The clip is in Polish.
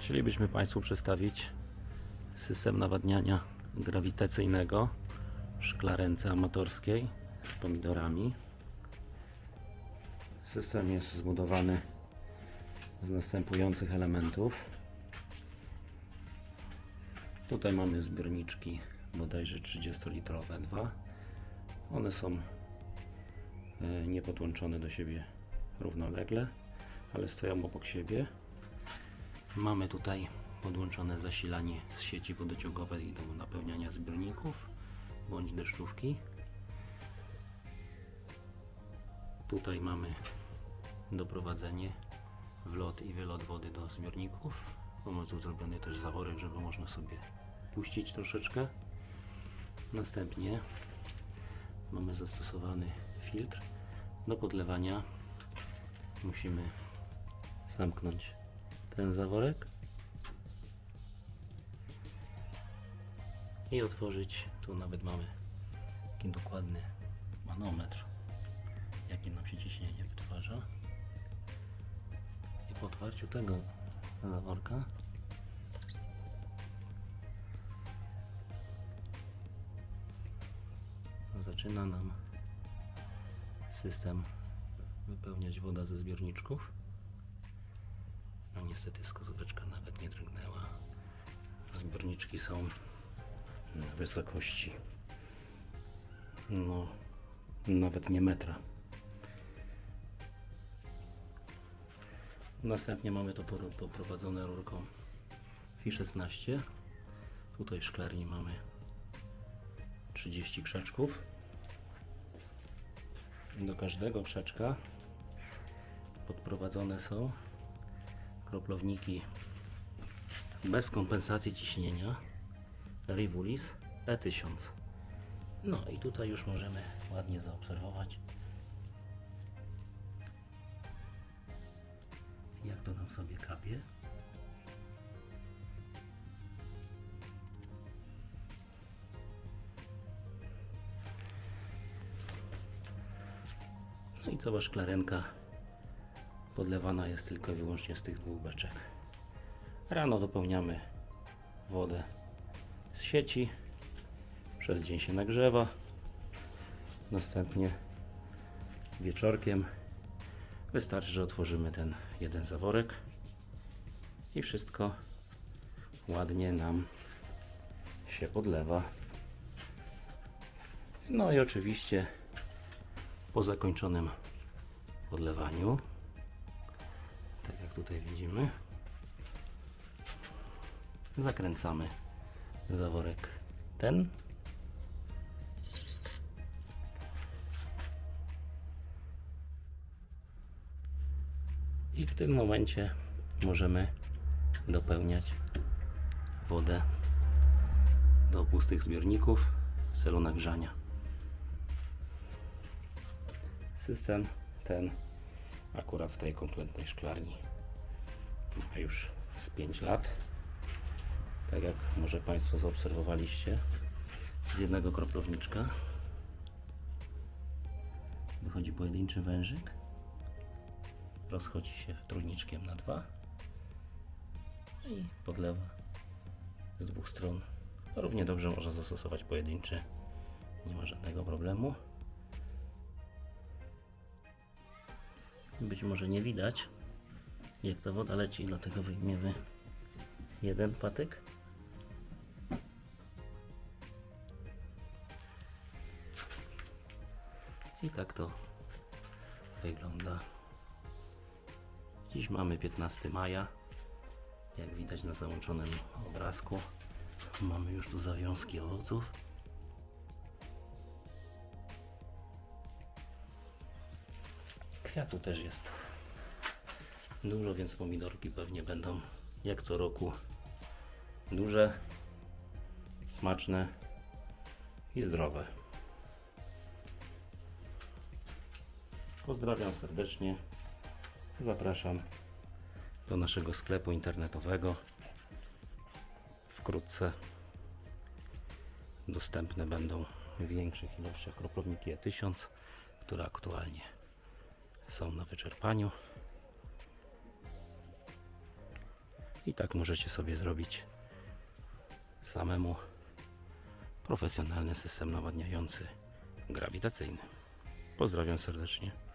Chcielibyśmy Państwu przedstawić system nawadniania grawitacyjnego w szklarence amatorskiej z pomidorami. System jest zbudowany z następujących elementów. Tutaj mamy zbiorniczki bodajże 30-litrowe dwa. One są e, niepodłączone do siebie równolegle, ale stoją obok siebie. Mamy tutaj podłączone zasilanie z sieci wodociągowej do napełniania zbiorników bądź deszczówki. Tutaj mamy doprowadzenie, wlot i wylot wody do zbiorników. Mamy tu zrobiony też zaworek, żeby można sobie puścić troszeczkę. Następnie mamy zastosowany filtr do podlewania. Musimy zamknąć ten zaworek i otworzyć. Tu nawet mamy taki dokładny manometr, jakie nam się ciśnienie wytwarza. I po otwarciu tego zaworka zaczyna nam system wypełniać woda ze zbiorniczków. Niestety skazóweczka nawet nie drgnęła. Zbiorniczki są na wysokości no nawet nie metra. Następnie mamy to poprowadzone rurką Fi 16. Tutaj w szklarni mamy 30 krzaczków. Do każdego krzaczka podprowadzone są kroplowniki bez kompensacji ciśnienia Rivulis E1000. No i tutaj już możemy ładnie zaobserwować jak to nam sobie kapie. No i cała szklarenka podlewana jest tylko i wyłącznie z tych dwóch beczek. Rano dopełniamy wodę z sieci, przez dzień się nagrzewa, następnie wieczorkiem wystarczy, że otworzymy ten jeden zaworek i wszystko ładnie nam się podlewa. No i oczywiście po zakończonym podlewaniu, tak jak tutaj widzimy, zakręcamy zaworek ten i w tym momencie możemy dopełniać wodę do pustych zbiorników w celu nagrzania. System ten akurat w tej kompletnej szklarni ma już z 5 lat. Tak jak może Państwo zaobserwowaliście, z jednego kroplowniczka wychodzi pojedynczy wężyk, rozchodzi się trójniczkiem na dwa i podlewa z dwóch stron. Równie dobrze można zastosować pojedynczy, nie ma żadnego problemu. Być może nie widać, jak ta woda leci, dlatego wyjmiemy jeden patyk. I tak to wygląda. Dziś mamy 15 maja. Jak widać na załączonym obrazku, mamy już tu zawiązki owoców. Kwiatu też jest dużo, więc pomidorki pewnie będą jak co roku duże, smaczne i zdrowe. Pozdrawiam serdecznie. Zapraszam do naszego sklepu internetowego. Wkrótce dostępne będą w większych ilościach kroplownik E1000, które aktualnie są na wyczerpaniu. I tak możecie sobie zrobić samemu profesjonalny system nawadniający grawitacyjny. Pozdrawiam serdecznie.